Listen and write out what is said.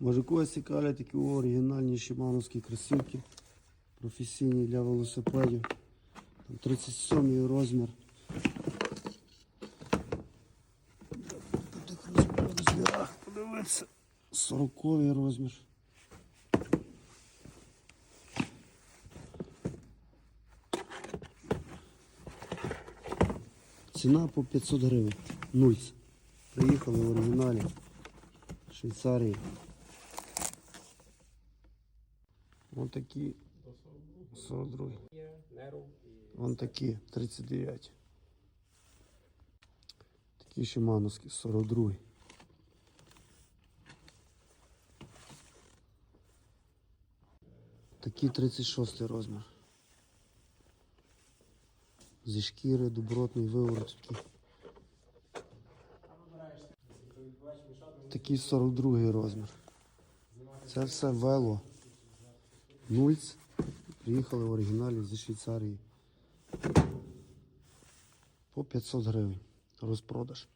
Може когось цікавлять такі оригінальні шимановські кросівки, професійні для велосипедів. Там 37 розмір. По тих роз- розмірах подивитися. 40 розмір. Ціна по 500 гривень. Нульц. Приїхали в оригіналі. Швейцарії. Вон такі 42. Вон такі 39. Такі шимановські 42. Такі 36 розмір. Зі шкіри, добротний виворот такий. Такий 42 розмір. Це все вело. Нульц. Приїхали в оригіналі зі Швейцарії. По 500 гривень. Розпродаж.